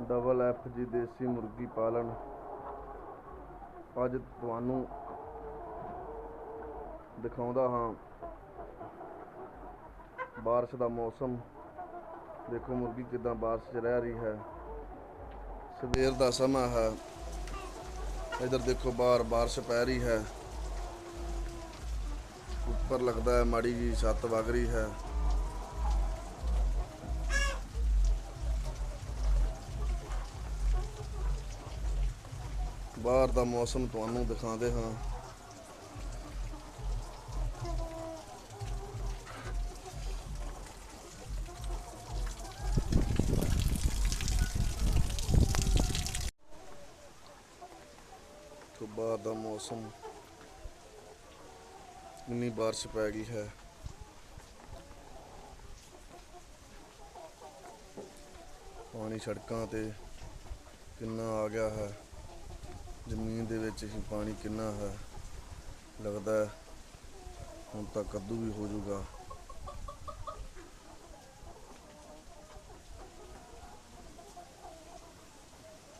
Double F ਜੀ ਦੇਸੀ ਮੁਰਗੀ ਪਾਲਣ। ਅੱਜ ਤੁਹਾਨੂੰ ਦਿਖਾਉਂਦਾ ਹਾਂ। ਬਾਰਿਸ਼ ਦਾ ਮੌਸਮ। ਦੇਖੋ ਮੁਰਗੀ ਕਿਦਾਂ ਬਾਰਿਸ਼ 'ਚ ਰਹਿ ਰਹੀ ਹੈ। ਸਵੇਰ ਦਾ ਸਮਾਂ ਹੈ। ਇਧਰ ਦੇਖੋ ਬਾਹਰ ਬਾਰਿਸ਼ ਪੈ ਰਹੀ ਹੈ। ਉੱਪਰ ਲੱਗਦਾ ਹੈ ਮਾੜੀ ਜੀ ਛੱਤ ਵਗ ਰਹੀ ਹੈ। ਬਾਹਰ ਦਾ ਮੌਸਮ ਤੁਹਾਨੂੰ ਦਿਖਾਉਂਦੇ ਹਾਂ। ਤੋਂ ਬਾਹਰ ਦਾ ਮੌਸਮ। ਇੰਨੀ ਬਾਰਿਸ਼ ਪੈ ਗਈ ਹੈ। ਪਾਣੀ ਸੜਕਾਂ ਤੇ ਕਿੰਨਾ ਆ ਗਿਆ ਹੈ। ਜ਼ਮੀਨ ਦੇ ਵਿੱਚ ਹੀ ਪਾਣੀ ਕਿੰਨਾ ਹੈ, ਲੱਗਦਾ ਹੁਣ ਤਾਂ ਕੱਦੂ ਵੀ ਹੋ ਜਾਊਗਾ।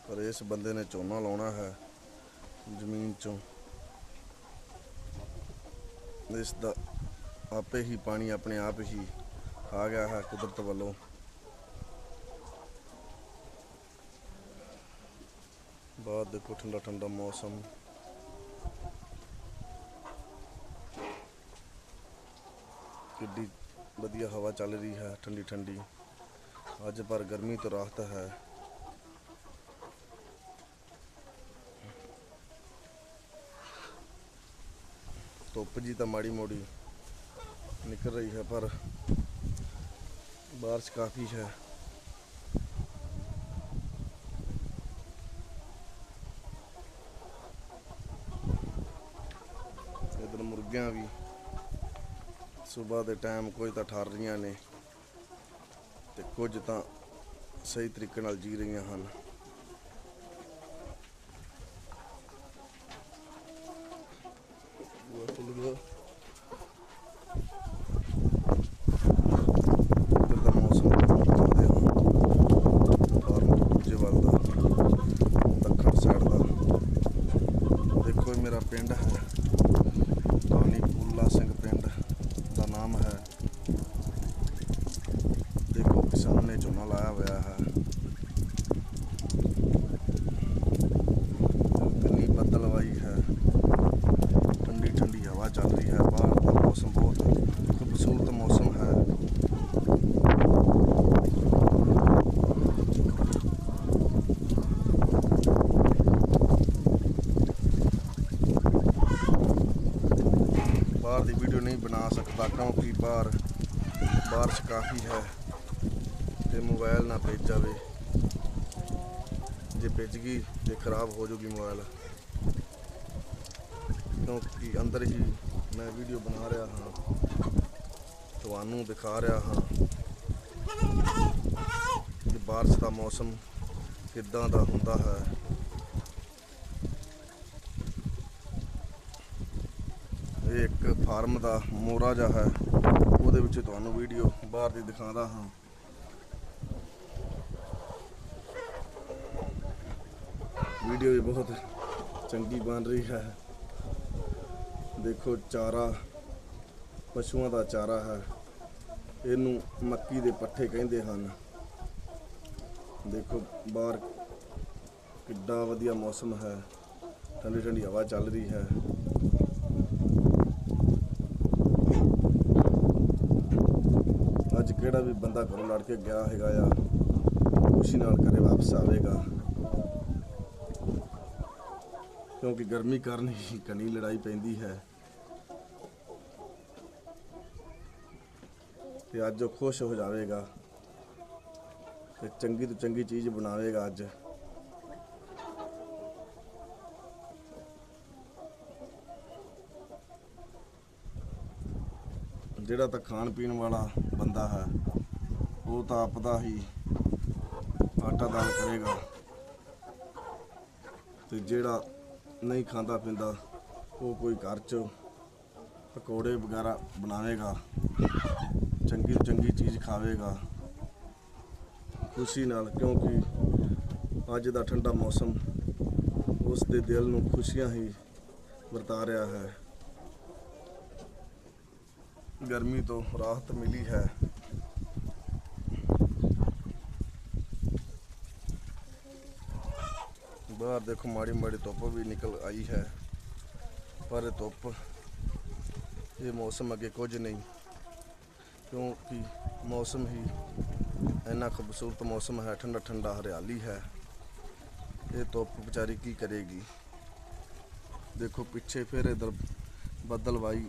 ਪਰ ਇਸ ਬੰਦੇ ਨੇ ਝੋਨਾ ਲਾਉਣਾ ਹੈ ਜ਼ਮੀਨ ਚੋਂ। ਇਸ ਦਾ ਆਪੇ ਹੀ ਪਾਣੀ ਆਪਣੇ ਆਪ ਹੀ ਆ ਗਿਆ ਹੈ ਕੁਦਰਤ ਵੱਲੋਂ। ਬਾਅਦ ਦੇਖੋ ਠੰਡਾ ਠੰਡਾ ਮੌਸਮ। ਕਿੱਡੀ ਵਧੀਆ ਹਵਾ ਚੱਲ ਰਹੀ ਹੈ, ਠੰਡੀ ਠੰਡੀ। ਅੱਜ ਪਰ ਗਰਮੀ ਤੋਂ ਰਾਹਤ ਹੈ। ਧੁੱਪ ਜੀ ਤਾਂ ਮਾੜੀ ਮੋੜੀ ਨਿਕਲ ਰਹੀ ਹੈ, ਪਰ ਬਾਰਿਸ਼ ਕਾਫੀ ਹੈ ਇਧਰ ਮੁਰਗੀਆਂ ਵੀ ਸਵੇਰ ਦੇ ਟਾਈਮ ਕੁਝ ਤਾਂ ਠਰ ਰਹੀਆਂ ਨੇ ਤੇ ਕੁਝ ਤਾਂ ਸਹੀ ਤਰੀਕੇ ਨਾਲ ਜੀ ਰਹੀਆਂ ਹਨ ਬੂਹਾ ਖੁੱਲ੍ਹ ਗਿਆ ਇੱਧਰ ਦਾ ਮੌਸਮ ਦਿਖਾਉਂਦੇ ਹਾਂ ਫਾਰਮ ਤੋਂ ਦੂਜੇ ਵੱਲ ਦਾ ਦੱਖਣ ਸਾਈਡ ਦਾ ਦੇਖੋ ਇਹ ਮੇਰਾ ਪਿੰਡ ਹੈ ਟਾਣੀ ਪੂਲਾ ਸਿੰਘ ਪਿੰਡ ਦਾ ਨਾਮ ਹੈ ਦੇਖੋ ਕਿਸਾਨ ਨੇ ਝੋਨਾ ਲਾਇਆ ਹੋਇਆ ਹੈ ਕਿੰਨੀ ਬੱਦਲਵਾਈ ਹੈ ਠੰਡੀ ਠੰਡੀ ਹਵਾ ਚੱਲ ਰਹੀ ਹੈ ਬਾਹਰ ਦਾ ਮੌਸਮ ਬਹੁਤ ਖੂਬਸੂਰਤ ਮੌਸਮ ਹੈ। ਬਾਹਰ ਦੀ ਵੀਡੀਓ ਨਹੀਂ ਬਣਾ ਸਕਦਾ ਕਿਉਂਕਿ ਬਾਹਰ, ਬਾਰਿਸ਼ ਕਾਫੀ ਹੈ ਤੇ ਮੋਬਾਈਲ ਨਾ ਭੇਜ ਜਾਵੇ। ਜੇ ਭੇਜ ਗਈ ਤੇ ਖਰਾਬ ਹੋ ਜਾਊਗੀ ਮੋਬਾਈਲ। ਕਿਉਂਕਿ ਅੰਦਰ ਹੀ ਮੈਂ ਵੀਡੀਓ ਬਣਾ ਰਿਹਾ ਹਾਂ। ਤੁਹਾਨੂੰ ਦਿਖਾ ਰਿਹਾ ਹਾਂ ਕਿ ਬਾਰਿਸ਼ ਦਾ ਮੌਸਮ ਕਿੱਦਾਂ ਦਾ ਹੁੰਦਾ ਹੈ। ਇਹ ਇੱਕ ਫਾਰਮ ਦਾ ਮੋਰਾ ਜਿਹਾ ਹੈ। ਉਹਦੇ ਵਿੱਚ ਤੁਹਾਨੂੰ ਵੀਡੀਓ ਬਾਹਰ ਦੀ ਦਿਖਾਉਂਦਾ ਹਾਂ। ਵੀਡੀਓ ਵੀ ਬਹੁਤ ਚੰਗੀ ਬਣ ਰਹੀ ਹੈ। ਦੇਖੋ ਚਾਰਾ, ਪਸ਼ੂਆਂ ਦਾ ਚਾਰਾ ਹੈ। ਇਹਨੂੰ ਮੱਕੀ ਦੇ ਪੱਠੇ ਕਹਿੰਦੇ ਹਨ। ਦੇਖੋ ਬਾਹਰ ਕਿੱਡਾ ਵਧੀਆ ਮੌਸਮ ਹੈ। ਠੰਡੀ ਠੰਡੀ ਹਵਾ ਚੱਲ ਰਹੀ ਹੈ। ਅੱਜ ਕਿਹੜਾ ਵੀ ਬੰਦਾ ਘਰੋਂ ਲੜ ਕੇ ਗਿਆ ਹੈਗਾ ਆ, ਖੁਸ਼ੀ ਨਾਲ ਘਰੇ ਵਾਪਸ ਆਵੇਗਾ। ਕਿਉਂਕਿ ਗਰਮੀ ਕਾਰਨ ਹੀ ਕਨੀ ਲੜਾਈ ਪੈਂਦੀ ਹੈ। ਤੇ ਅੱਜ ਉਹ ਖੁਸ਼ ਹੋ ਜਾਵੇਗਾ ਤੇ ਚੰਗੀ ਤੋਂ ਚੰਗੀ ਚੀਜ਼ ਬਣਾਵੇਗਾ ਅੱਜ। ਜਿਹੜਾ ਤਾਂ ਖਾਣ ਪੀਣ ਵਾਲਾ ਬੰਦਾ ਹੈ, ਉਹ ਤਾਂ ਆਪਦਾ ਹੀ ਆਟਾ ਦਾਲ ਕਰੇਗਾ। ਤੇ ਜਿਹੜਾ ਨਹੀਂ ਖਾਂਦਾ ਪੀਂਦਾ, ਉਹ ਕੋਈ ਘਰ 'ਚ ਪਕੌੜੇ ਵਗੈਰਾ ਬਣਾਵੇਗਾ, ਚੰਗੀ ਚੰਗੀ ਚੀਜ਼ ਖਾਵੇਗਾ, ਖੁਸ਼ੀ ਨਾਲ, ਕਿਉਂਕਿ ਅੱਜ ਦਾ ਠੰਡਾ ਮੌਸਮ ਉਸ ਦੇ ਦਿਲ ਨੂੰ ਖੁਸ਼ੀਆਂ ਹੀ ਵਰਤਾ ਰਿਹਾ ਹੈ। ਗਰਮੀ ਤੋਂ ਰਾਹਤ ਮਿਲੀ ਹੈ। ਬਾਹਰ ਦੇਖੋ ਮਾੜੀ ਮਾੜੀ ਧੁੱਪ ਵੀ ਨਿਕਲ ਆਈ ਹੈ। ਪਰ ਧੁੱਪ ਇਹ ਮੌਸਮ ਅੱਗੇ ਕੁਝ ਨਹੀਂ। ਕਿਉਂਕਿ ਮੌਸਮ ਹੀ ਇੰਨਾ ਖੂਬਸੂਰਤ ਮੌਸਮ ਹੈ, ਠੰਡਾ ਠੰਡਾ ਹਰਿਆਲੀ ਹੈ। ਇਹ ਧੁੱਪ ਵਿਚਾਰੀ ਕੀ ਕਰੇਗੀ? ਦੇਖੋ ਪਿੱਛੇ ਫਿਰ ਇਧਰ ਬਦਲਵਾਈ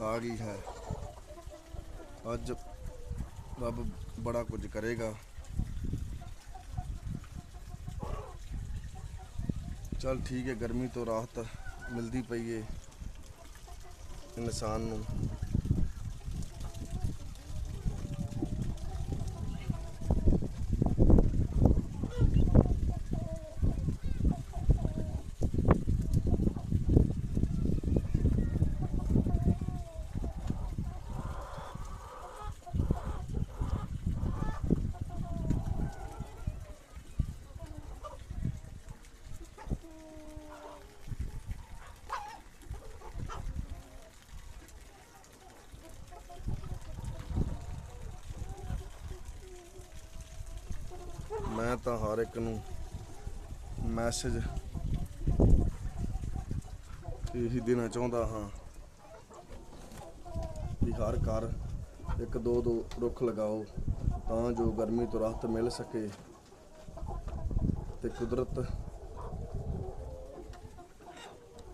ਆ ਗਈ ਹੈ। ਅੱਜ ਰੱਬ ਬੜਾ ਕੁਝ ਕਰੇਗਾ। ਚਲ ਠੀਕ ਹੈ ਗਰਮੀ ਤੋਂ ਰਾਹਤ ਮਿਲਦੀ ਪਈ ਏ ਇਨਸਾਨ ਨੂੰ। ਮੈਂ ਤਾਂ ਹਰ ਇੱਕ ਨੂੰ ਮੈਸੇਜ ਇਹੀ ਦੇਣਾ ਚਾਹੁੰਦਾ ਹਾਂ ਕਿ ਹਰ ਘਰ ਇੱਕ ਦੋ ਦੋ ਰੁੱਖ ਲਗਾਓ ਤਾਂ ਜੋ ਗਰਮੀ ਤੋਂ ਰਾਹਤ ਮਿਲ ਸਕੇ ਤੇ ਕੁਦਰਤ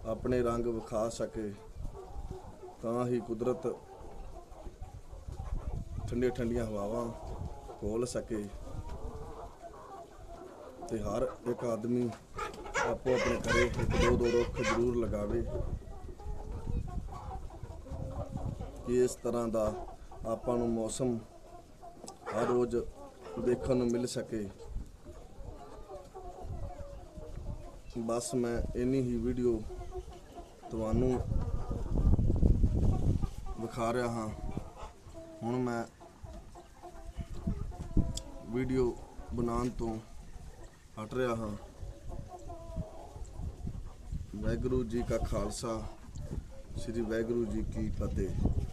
ਆਪਣੇ ਰੰਗ ਵਿਖਾ ਸਕੇ। ਤਾਂ ਹੀ ਕੁਦਰਤ ਠੰਡੀਆਂ ਠੰਡੀਆਂ ਹਵਾਵਾਂ ਖੋਲ ਸਕੇ। ਤੇ ਹਰ ਇੱਕ ਆਦਮੀ ਆਪੋ ਆਪਣੇ ਘਰੇ ਇੱਕ ਦੋ ਦੋ ਰੁੱਖ ਜ਼ਰੂਰ ਲਗਾਵੇ ਕਿ ਇਸ ਤਰ੍ਹਾਂ ਦਾ ਆਪਾਂ ਨੂੰ ਮੌਸਮ ਹਰ ਰੋਜ਼ ਦੇਖਣ ਨੂੰ ਮਿਲ ਸਕੇ। ਬਸ ਮੈਂ ਇੰਨੀ ਹੀ ਵੀਡੀਓ ਤੁਹਾਨੂੰ ਵਿਖਾ ਰਿਹਾ ਹਾਂ। ਹੁਣ ਮੈਂ ਵੀਡੀਓ ਬਣਾਉਣ ਤੋਂ ਹਟ ਰਿਹਾ ਹਾਂ। ਵਾਹਿਗੁਰੂ ਜੀ ਕਾ ਖਾਲਸਾ ਸ੍ਰੀ ਵਾਹਿਗੁਰੂ ਜੀ ਕੀ ਫਤਿਹ।